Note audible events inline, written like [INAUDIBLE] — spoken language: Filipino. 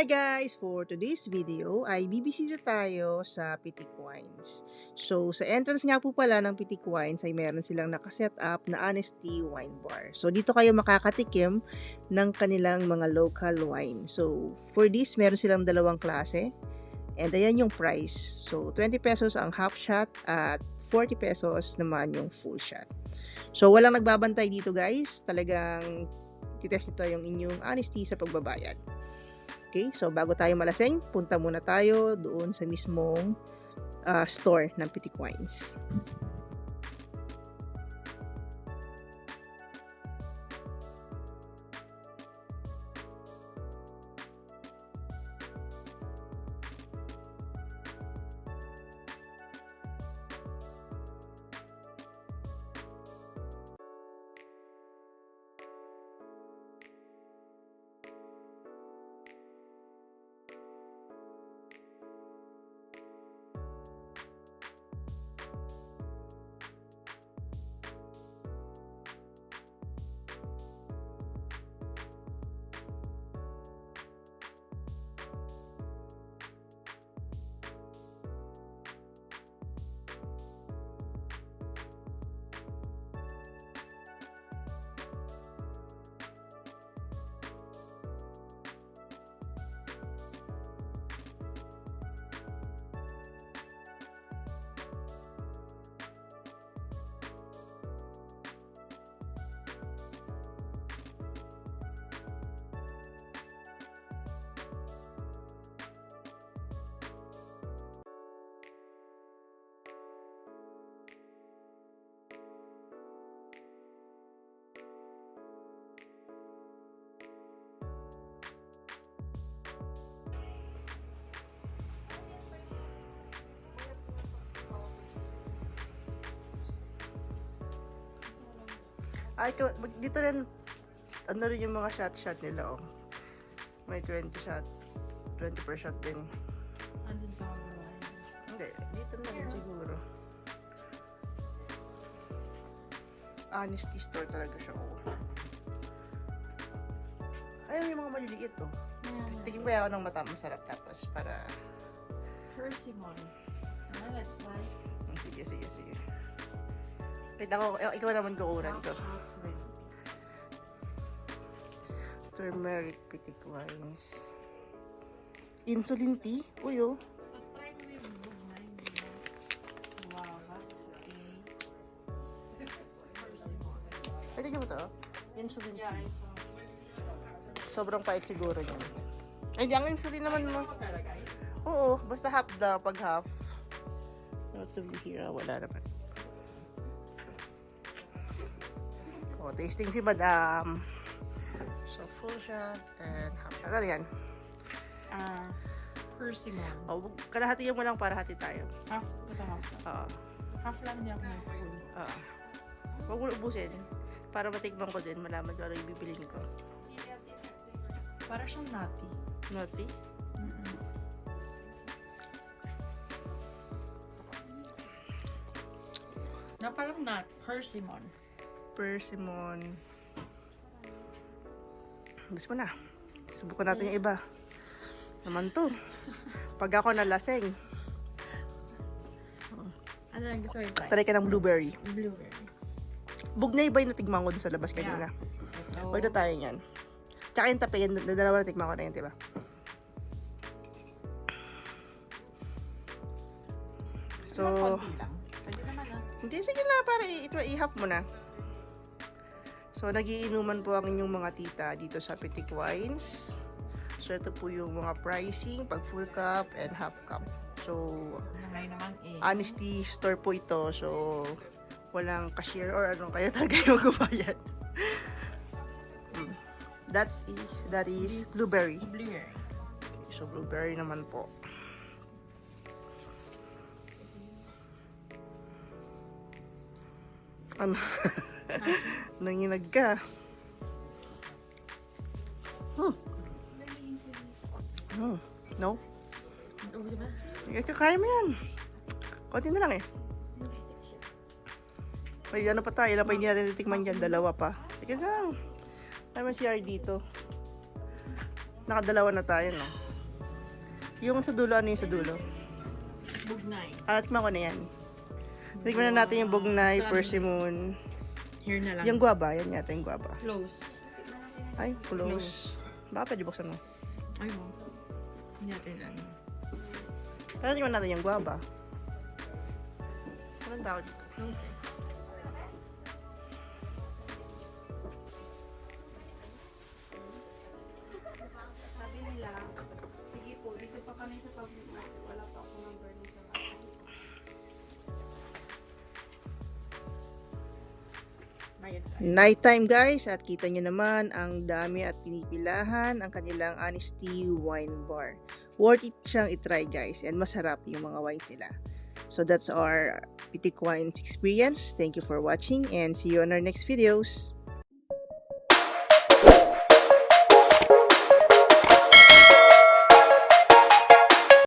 Hi guys! For today's video ay bibisita tayo sa Pitik Wines. So sa entrance nga po pala ng Pitik Wines ay meron silang nakaset up na Honesty Wine Bar. So dito kayo makakatikim ng kanilang mga local wine. So for this meron silang dalawang klase and ayan yung price. So 20 pesos ang half shot at 40 pesos naman yung full shot. So walang nagbabantay dito guys. Talagang titest nito yung inyong honesty sa pagbabayad. Okay, so bago tayo malasing, punta muna tayo doon sa mismong ah, store ng Pitik Wines. Ay, dito rin, ano rin yung mga shot-shot nila, oh. May 20 shot, 20 per shot din. Andun pa wala. Hindi, dito na rin siguro. Honesty store talaga siya, oh. Ayun yung mga maliliit, oh. Ayan. Tignan kaya ako ng mata, masarap tapos para... Persimmon. Ah, let's try. Wait, ako, eh, ikaw naman kukunan ko. Turmeric pitik wines. Insulin tea? Uy, oh. Pwede mo to? Insulin Yeah, tea. Sobrang pait siguro niyan. Ay, ang insulin naman mo. Oo, basta half daw, pag half. What's the here? Ah, Wala naman. Oh, tasting si Madam. So, full shot and half shot. Ano yan? Ah, persimmon. Oh, kalahati mo lang para hati tayo. Half, ito half. Oo. Half lang niya ako ng full. Oo. Huwag mo ubusin. Para matikman ko din, malaman ko ano yung bibilin ko. Para siyang. Naughty? Mm-mm. Na parang nut. Persimmon. Persimmon. Gusto mo na. Subukan natin yung iba. Naman to. Pag ako nalaseng, Ano lang gusto yung try? try ka ng blueberry. Blueberry. Bugnay ba yung natigman ko dun sa labas kanina? Ito. Huwag na tayo yan. Tsaka yung tape, yung na dalawa natikman ko na yun, diba? So, ah. hindi, sige na, para i-half mo na. So, nagiinuman po ang inyong mga tita dito sa Pitik Wines. So, ito po yung mga pricing, pag full cup and half cup. So, eh. honesty store po ito. So, walang cashier or ano, kayo [LAUGHS] talaga yung. Mm. That's i- that is blueberry. Blueberry. So, blueberry naman po. Ano? [LAUGHS] Nanginag ka. Hmm. Hmm. No? Eh, kaya mo yan. Konti na lang eh. May ano pa tayo, ilan pa hindi natin titikman dyan, dalawa pa. Sige lang. Tayo may CR dito. Nakadalawa na tayo, no? Yung sa dulo, ano yung sa dulo? Bugnay. Ah, tikman ko na yan. Tikman na natin yung bugnay, persimmon. Here na lang. Yung guava, yan yata yung guava. Close. Ay, close. Baka pwede buksan mo. Ay, mo. Hindi natin ano. Pero tingnan natin yung guava. Anong tawag dito? Close. Sabi nila, sige po, dito pa kami sa public market. Wala pa akong number Bayad tayo. Nighttime guys at kita nyo naman ang dami at pinipilahan ang kanilang Honesty Wine Bar. Worth it siyang itry guys and masarap yung mga wines nila. So that's our Pitik Wines experience. Thank you for watching and see you on our next videos.